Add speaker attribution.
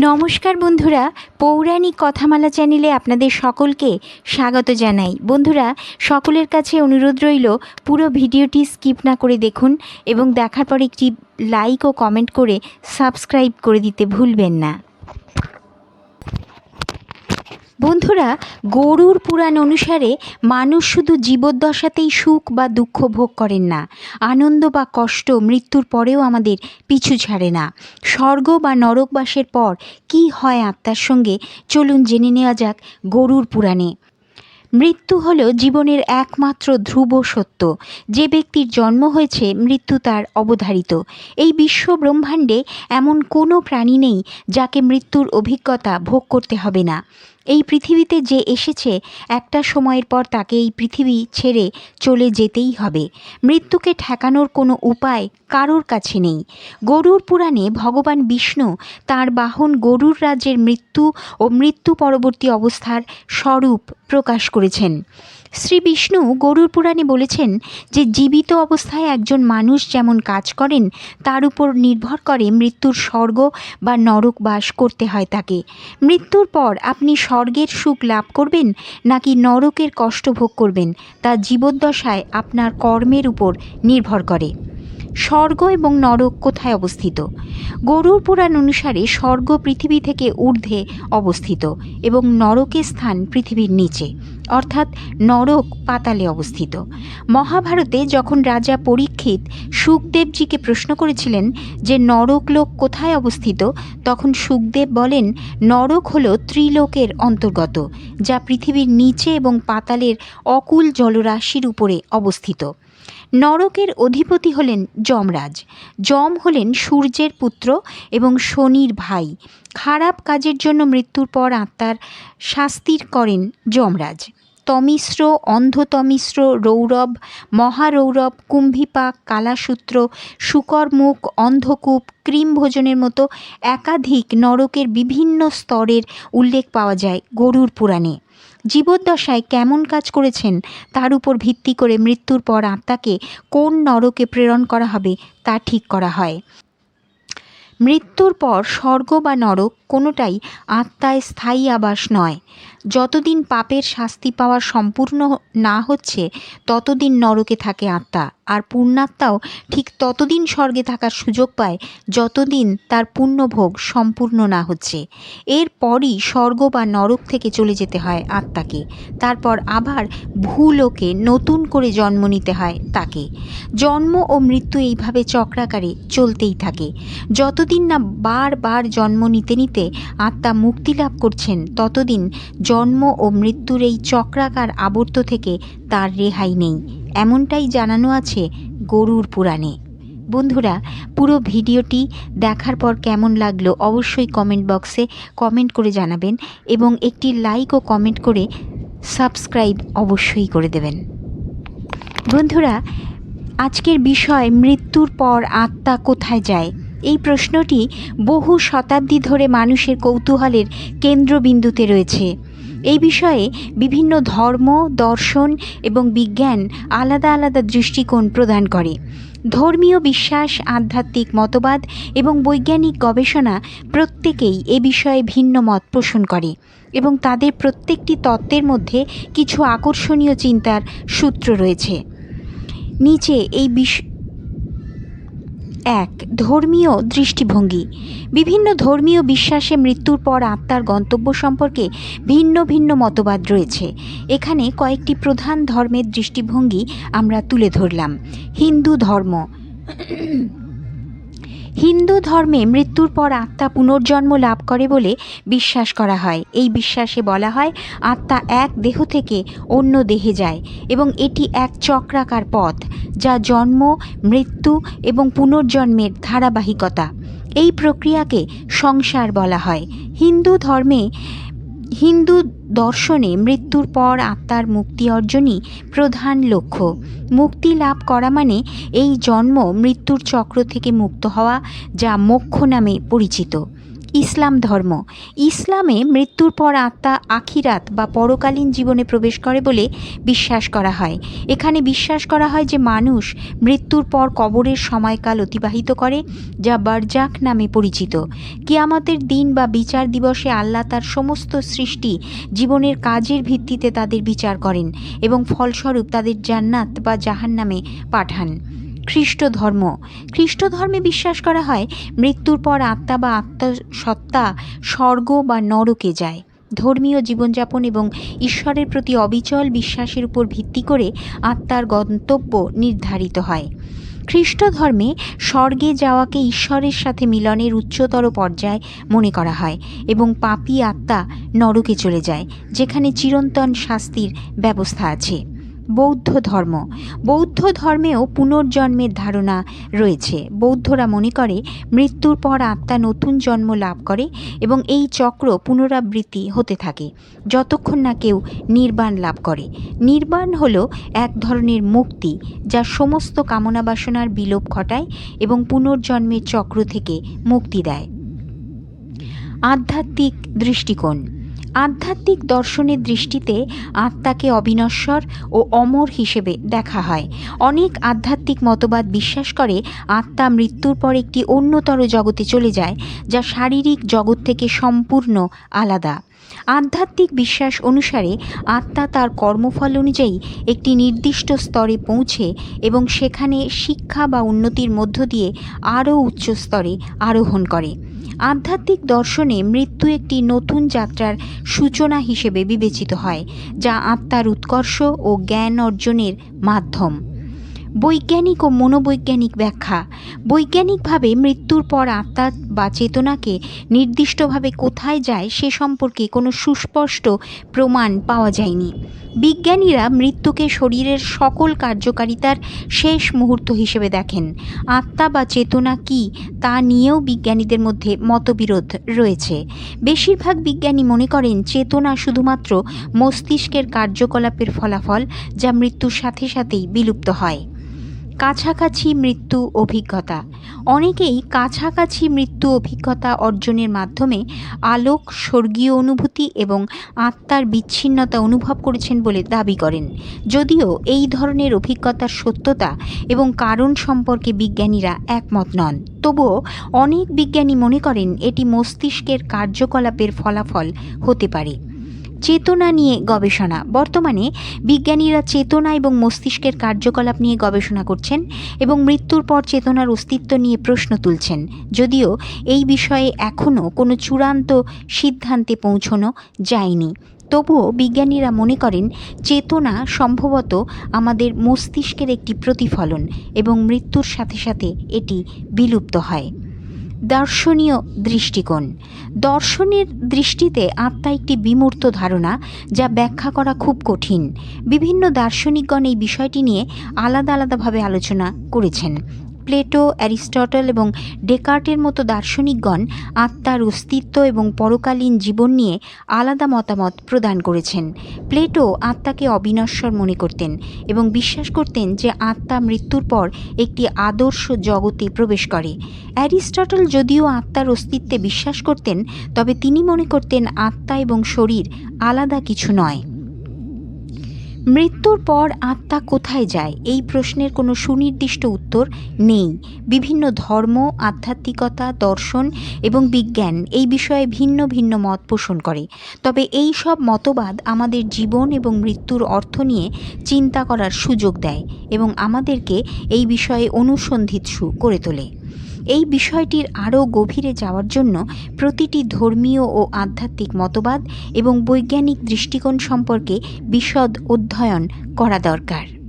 Speaker 1: নমস্কার বন্ধুরা, পৌরাণিক কথামালা চ্যানেলে আপনাদের সকলকে স্বাগত জানাই। বন্ধুরা, সকলের কাছে অনুরোধ রইল, পুরো ভিডিওটি স্কিপ না করে দেখুন এবং দেখার পর একটি লাইক ও কমেন্ট করে সাবস্ক্রাইব করে দিতে ভুলবেন না। বন্ধুরা, গরুর পুরাণ অনুসারে মানুষ শুধু জীবদ্দশাতেই সুখ বা দুঃখ ভোগ করেন না। আনন্দ বা কষ্ট মৃত্যুর পরেও আমাদের পিছু ছাড়ে না। স্বর্গ বা নরকবাসের পর কি হয় আত্মার সঙ্গে? চলুন জেনে নেওয়া যাক গরুর পুরাণে। মৃত্যু হল জীবনের একমাত্র ধ্রুব সত্য। যে ব্যক্তির জন্ম হয়েছে, মৃত্যু তার অবধারিত। এই বিশ্ব ব্রহ্মাণ্ডে এমন কোনো প্রাণী নেই যাকে মৃত্যুর অভিজ্ঞতা ভোগ করতে হবে না। এই পৃথিবীতে যে এসেছে, একটা সময়ের পর তাকে এই পৃথিবী ছেড়ে চলে যেতেই হবে। মৃত্যুকে ঠেকানোর কোনো উপায় কারোর কাছে নেই। গরুর পুরাণে ভগবান বিষ্ণু তার বাহন গরুর রাজ্যের মৃত্যু ও মৃত্যু পরবর্তী অবস্থার স্বরূপ প্রকাশ করেছেন। শ্রী বিষ্ণু গরুর পুরাণে বলেছেন যে জীবিত অবস্থায় একজন মানুষ যেমন কাজ করেন, তার উপর নির্ভর করে মৃত্যুর স্বর্গ বা নরক বাস করতে হয় তাকে। মৃত্যুর পর আপনি স্বর্গের সুখ লাভ করবেন নাকি নরকের কষ্ট ভোগ করবেন, তা জীবদ্দশায় আপনার কর্মের উপর নির্ভর করে। স্বর্গ এবং নরক কোথায় অবস্থিত? গরুর পুরাণ অনুসারে স্বর্গ পৃথিবী থেকে ঊর্ধ্বে অবস্থিত এবং নরকের স্থান পৃথিবীর নিচে, অর্থাৎ নরক পাতালে অবস্থিত। মহাভারতে যখন রাজা পরীক্ষিত সুখদেবজিকে প্রশ্ন করেছিলেন যে নরকলোক কোথায় অবস্থিত, তখন সুখদেব বলেন, নরক হল ত্রিলোকের অন্তর্গত, যা পৃথিবীর নিচে এবং পাতালের অকুল জলরাশির উপরে অবস্থিত। নরকের অধিপতি হলেন যমরাজ। যম হলেন সূর্যের পুত্র এবং শনির ভাই। খারাপ কাজের জন্য মৃত্যুর পর আত্মার শাস্তির করেন যমরাজ। তমিশ্র, অন্ধতমিশ্র, রৌরব, মহারৌরব কুম্ভিপাক কালাসূত্র, শুকরমুখ, অন্ধকূপ ক্রিম ভোজনের মতো একাধিক নরকের বিভিন্ন স্তরের উল্লেখ পাওয়া যায় গরুর পুরাণে। জীবদ্দশায় কেমন কাজ করেছেন তার উপর ভিত্তি করে মৃত্যুর পর আত্মাকে কোন নরকে প্রেরণ করা হবে তা ঠিক করা হয়। মৃত্যুর পর স্বর্গ বা নরক কোনোটাই আত্মায় স্থায়ী আবাস নয়। যতদিন পাপের শাস্তি পাওয়া সম্পূর্ণ না হচ্ছে ততদিন নরকে থাকে আত্মা। আর পূর্ণাত্মাও ঠিক ততদিন স্বর্গে থাকার সুযোগ পায় যতদিন তার পুণ্যভোগ সম্পূর্ণ না হচ্ছে। এরপরই স্বর্গ বা নরক থেকে চলে যেতে হয় আত্মাকে। তারপর আবার ভূলোকে নতুন করে জন্ম নিতে হয় তাকে। জন্ম ও মৃত্যু এইভাবে চক্রাকারে চলতেই থাকে। যতদিন না বারবার জন্ম নিতে নিতে আত্মা মুক্তি লাভ করছেন, ততদিন জন্ম ও মৃত্যুর এই চক্রাকার আবর্ত থেকে তার রেহাই নেই। এমনটাই জানানো আছে গরুর পুরাণে। বন্ধুরা, পুরো ভিডিওটি দেখার পর কেমন লাগল অবশ্যই কমেন্ট বক্সে কমেন্ট করে জানাবেন এবং একটি লাইক ও কমেন্ট করে সাবস্ক্রাইব অবশ্যই করে দেবেন। বন্ধুরা, আজকের বিষয় মৃত্যুর পর আত্মা কোথায় যায়? এই প্রশ্নটি বহু শতাব্দী ধরে মানুষের কৌতূহলের কেন্দ্রবিন্দুতে রয়েছে। এই বিষয়ে বিভিন্ন ধর্ম, দর্শন এবং বিজ্ঞান আলাদা আলাদা দৃষ্টিকোণ প্রদান করে। ধর্মীয় বিশ্বাস, আধ্যাত্মিক মতবাদ এবং বৈজ্ঞানিক গবেষণা প্রত্যেকেই এ বিষয়ে ভিন্ন মত পোষণ করে এবং তাদের প্রত্যেকটি তত্ত্বের মধ্যে কিছু আকর্ষণীয় চিন্তার সূত্র রয়েছে। নিচে এই বিষ এক, ধর্মীয় দৃষ্টিভঙ্গি। বিভিন্ন ধর্মীয় বিশ্বাসে মৃত্যুর পর আত্মার গন্তব্য সম্পর্কে ভিন্ন ভিন্ন মতবাদ রয়েছে। এখানে কয়েকটি প্রধান ধর্মের দৃষ্টিভঙ্গি আমরা তুলে ধরলাম। হিন্দু ধর্ম। হিন্দু ধর্মে মৃত্যুর পর আত্মা পুনর্জন্ম লাভ করে বলে বিশ্বাস করা হয়। এই বিশ্বাসে বলা হয়, আত্মা এক দেহ থেকে অন্য দেহে যায় এবং এটি এক চক্রাকার পথ যা জন্ম, মৃত্যু এবং পুনর্জন্মের ধারাবাহিকতা। এই প্রক্রিয়াকে সংসার বলা হয়। হিন্দু ধর্মে হিন্দু দর্শনে মৃত্যুর পর আত্মার মুক্তি অর্জনই প্রধান লক্ষ্য। মুক্তি লাভ করা মানে এই জন্ম মৃত্যুর চক্র থেকে মুক্ত হওয়া, যা মোক্ষ নামে পরিচিত। ইসলাম ধর্ম। ইসলামে মৃত্যুর পর আত্মা আখিরাত বা পরকালীন জীবনে প্রবেশ করে বলে বিশ্বাস করা হয়। এখানে বিশ্বাস করা হয় যে মানুষ মৃত্যুর পর কবরের সময়কাল অতিবাহিত করে, যা বারজাক নামে পরিচিত। কিয়ামতের দিন বা বিচার দিবসে আল্লাহ তার সমস্ত সৃষ্টি জীবনের কাজের ভিত্তিতে তাদের বিচার করেন এবং ফলস্বরূপ তাদের জান্নাত বা জাহান্নামে পাঠান। খ্রিস্ট ধর্ম খ্রিস্ট ধর্মে বিশ্বাস করা হয়, মৃত্যুর পর আত্মা বা আত্মসত্তা স্বর্গ বা নরকে যায়। ধর্মীয় জীবনযাপন এবং ঈশ্বরের প্রতি অবিচল বিশ্বাসের উপর ভিত্তি করে আত্মার গন্তব্য নির্ধারিত হয়। খ্রিস্ট ধর্মে স্বর্গে যাওয়াকে ঈশ্বরের সাথে মিলনের উচ্চতর পর্যায় মনে করা হয় এবং পাপী আত্মা নরকে চলে যায়, যেখানে চিরন্তন শাস্তির ব্যবস্থা আছে। বৌদ্ধ ধর্ম। বৌদ্ধ ধর্মেও পুনর্জন্মের ধারণা রয়েছে। বৌদ্ধরা মনে করে, মৃত্যুর পর আত্মা নতুন জন্ম লাভ করে এবং এই চক্র পুনরাবৃত্তি হতে থাকে। যতক্ষণ না কেউ নির্বাণ লাভ করে। নির্বাণ হল এক ধরনের মুক্তি যা সমস্ত কামনা বাসনার বিলোপ ঘটায় এবং পুনর্জন্মের চক্র থেকে মুক্তি দেয়। আধ্যাত্মিক দৃষ্টিকোণ। আধ্যাত্মিক দর্শনের দৃষ্টিতে আত্মাকে অবিনশ্বর ও অমর হিসেবে দেখা হয়। অনেক আধ্যাত্মিক মতবাদ বিশ্বাস করে আত্মা মৃত্যুর পর একটি অন্যতর জগতে চলে যায়, যা শারীরিক জগৎ থেকে সম্পূর্ণ আলাদা। আধ্যাত্মিক বিশ্বাস অনুসারে আত্মা তার কর্মফল অনুযায়ী একটি নির্দিষ্ট স্তরে পৌঁছে এবং সেখানে শিক্ষা বা উন্নতির মধ্য দিয়ে আরও উচ্চ স্তরে আরোহণ করে। আধ্যাত্মিক দর্শনে মৃত্যু একটি নতুন যাত্রার সূচনা হিসেবে বিবেচিত হয়, যা আত্মার উৎকর্ষ ও জ্ঞান অর্জনের মাধ্যম। বৈজ্ঞানিক ও মনোবৈজ্ঞানিক ব্যাখ্যা। বৈজ্ঞানিকভাবে মৃত্যুর পর আত্মা বা চেতনাকে নির্দিষ্টভাবে কোথায় যায় সে সম্পর্কে কোনো সুস্পষ্ট প্রমাণ পাওয়া যায়নি। বিজ্ঞানীরা মৃত্যুকে শরীরের সকল কার্যকারিতার শেষ মুহূর্ত হিসেবে দেখেন। আত্মা বা চেতনা কি তা নিয়েও বিজ্ঞানীদের মধ্যে মতবিরোধ রয়েছে। বেশিরভাগ বিজ্ঞানী মনে করেন চেতনা শুধুমাত্র মস্তিষ্কের কার্যকলাপের ফলাফল যা মৃত্যুর সাথে সাথেই বিলুপ্ত হয়। কাছাকাছি মৃত্যু অভিজ্ঞতা। অনেকেই কাছাকাছি মৃত্যু অভিজ্ঞতা অর্জনের মাধ্যমে আলোক, স্বর্গীয় অনুভূতি এবং আত্মার বিচ্ছিন্নতা অনুভব করেছেন বলে দাবি করেন। যদিও এই ধরনের অভিজ্ঞতার সত্যতা এবং কারণ সম্পর্কে বিজ্ঞানীরা একমত নন। তবুও অনেক বিজ্ঞানী মনে করেন এটি মস্তিষ্কের কার্যকলাপের ফলাফল হতে পারে। চেতনা নিয়ে গবেষণা। বর্তমানে বিজ্ঞানীরা চেতনা এবং মস্তিষ্কের কার্যকলাপ নিয়ে গবেষণা করছেন এবং মৃত্যুর পর চেতনার অস্তিত্ব নিয়ে প্রশ্ন তুলছেন। যদিও এই বিষয়ে এখনও কোনো চূড়ান্ত সিদ্ধান্তে পৌঁছনো যায়নি। তবুও বিজ্ঞানীরা মনে করেন, চেতনা সম্ভবত আমাদের মস্তিষ্কের একটি প্রতিফলন এবং মৃত্যুর সাথে সাথে এটি বিলুপ্ত হয়। দর্শনীয় দৃষ্টিকোণ। দর্শনের দৃষ্টিতে আত্মা একটি বিমূর্ত ধারণা যা ব্যাখ্যা করা খুব কঠিন। বিভিন্ন দার্শনিকগণ এই বিষয়টি নিয়ে আলাদা আলাদাভাবে আলোচনা করেছেন। প্লেটো, অ্যারিস্টটল এবং ডেকার্টের মতো দার্শনিকগণ আত্মার অস্তিত্ব এবং পরকালীন জীবন নিয়ে আলাদা মতামত প্রদান করেছেন। প্লেটো আত্মাকে অবিনশ্বর মনে করতেন এবং বিশ্বাস করতেন যে আত্মা মৃত্যুর পর একটি আদর্শ জগতে প্রবেশ করে। অ্যারিস্টটল যদিও আত্মার অস্তিত্বে বিশ্বাস করতেন, তবে তিনি মনে করতেন আত্মা এবং শরীর আলাদা কিছু নয়। মৃত্যুর পর আত্মা কোথায় যায়? এই প্রশ্নের কোনো সুনির্দিষ্ট উত্তর নেই। বিভিন্ন ধর্ম, আধ্যাত্মিকতা, দর্শন এবং বিজ্ঞান এই বিষয়ে ভিন্ন ভিন্ন মত পোষণ করে। তবে এই সব মতবাদ আমাদের জীবন এবং মৃত্যুর অর্থ নিয়ে চিন্তা করার সুযোগ দেয় এবং আমাদেরকে এই বিষয়ে অনুসন্ধিৎসু করে তোলে। এই বিষয়টির আরও গভীরে যাওয়ার জন্য প্রতিটি ধর্মীয় ও আধ্যাত্মিক মতবাদ এবং বৈজ্ঞানিক দৃষ্টিকোণ সম্পর্কে বিশদ অধ্যয়ন করা দরকার।